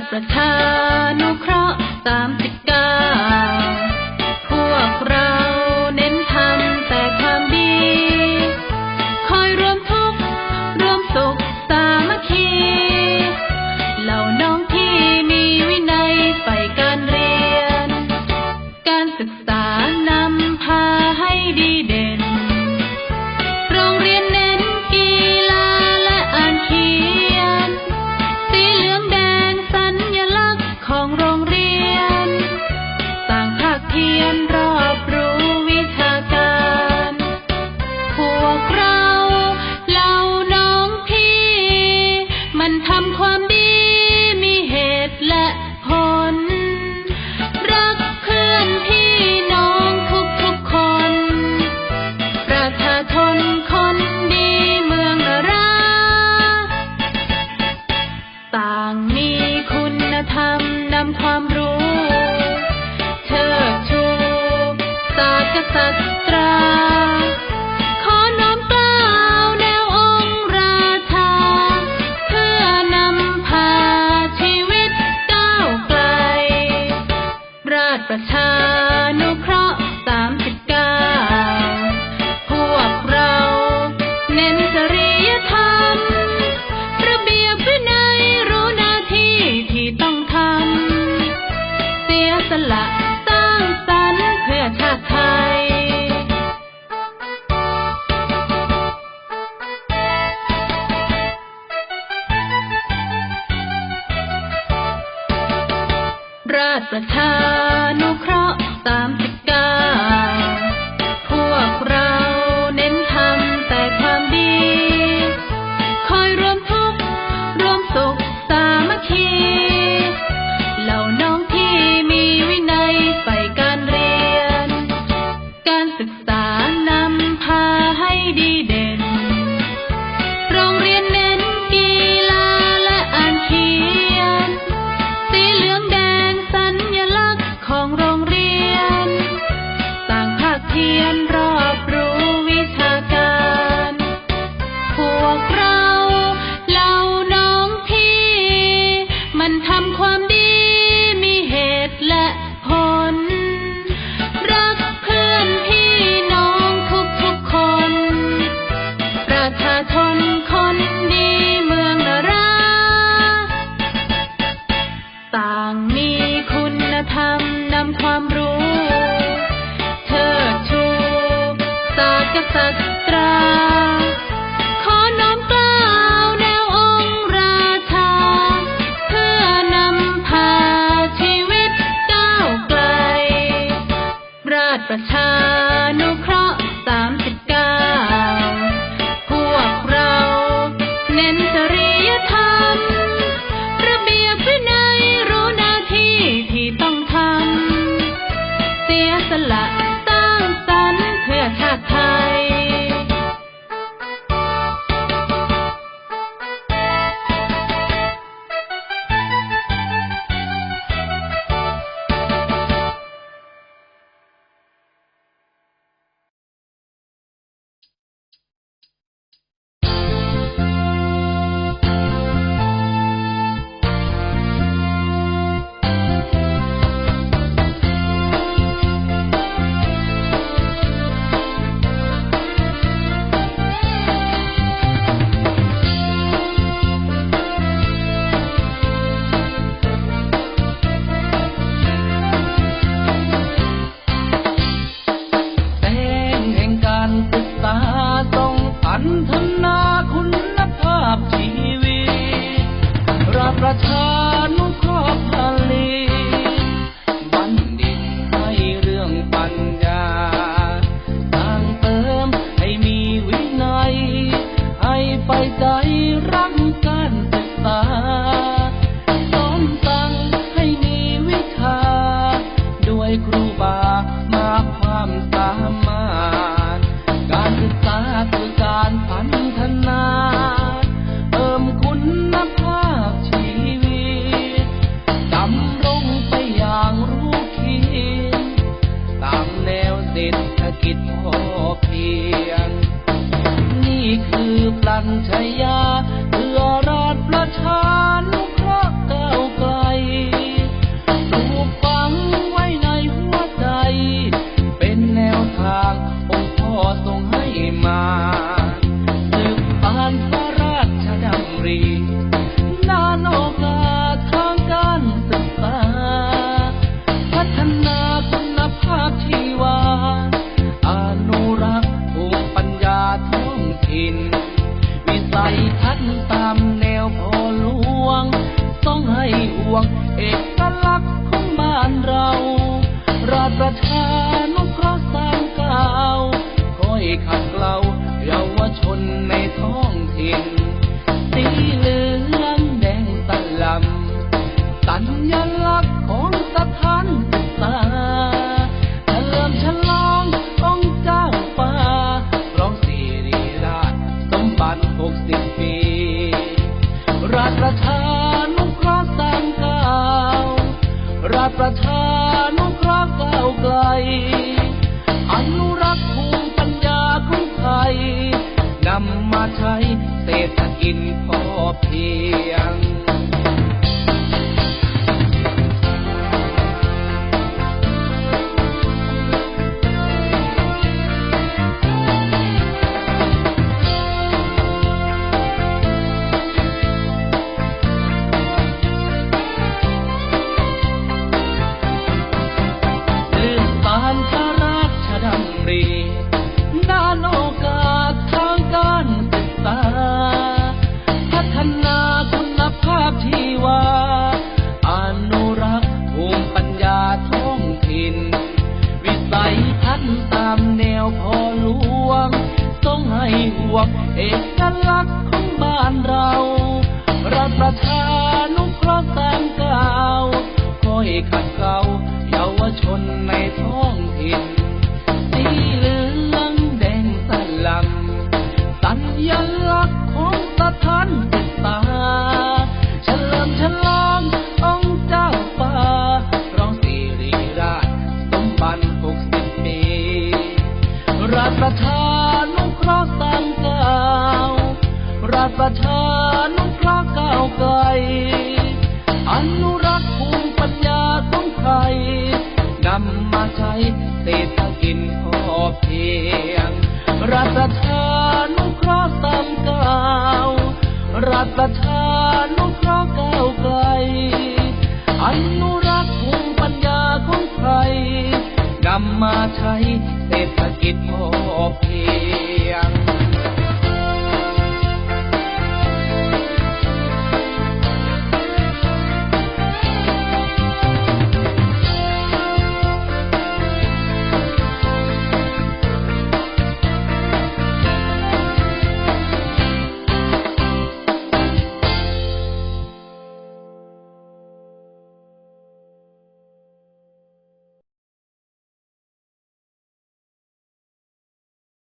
ตประชานุเคราะห์30 ধন ประชานุเคราะห์ตามสิ มันทำความดีมีเหตุและผล รักเพื่อนพี่น้องทุกทุกคน ประชาชนคนดีเมืองนาราต่างมีคุณธรรมนำความรู้ ประชา ชัยยา พัดตามแนวพอลวง ต้องให้อ่วงเอกลักษณ์ของบ้านเรา ราชประมุเคระสร้างกาคอยขับเกลาเยาวชนในท้องถิ่น ประทานุเคราะห์สามเก้ารับประทานุเคราะห์ก้าวไกล อนุรักษ์ภูมิปัญญาของไทยนำมาใช้เศรษฐกิจพอเพียง พอหลวงต้องให้ห่วงเอกลักษณ์ของบ้านเรารัฐประทานุเคราะห์สร้างก้าวคอยขัดเกลาเยาวชนในท้องถิ่น ประชานุเคราะห์สร้างก้าราชประชานุเคราะห์ก้าวไกลอนุรักษ์ภูมิปัญญาของไทยนำมาใช้เศรษฐกิจพอเพียงรัฐประชานุเคราะห์สร้างก้ารัฐประชานุเคราะห์ก้าวไกลอนุรักษ์ภูมิปัญญาของไทยนำมาใช้ เศร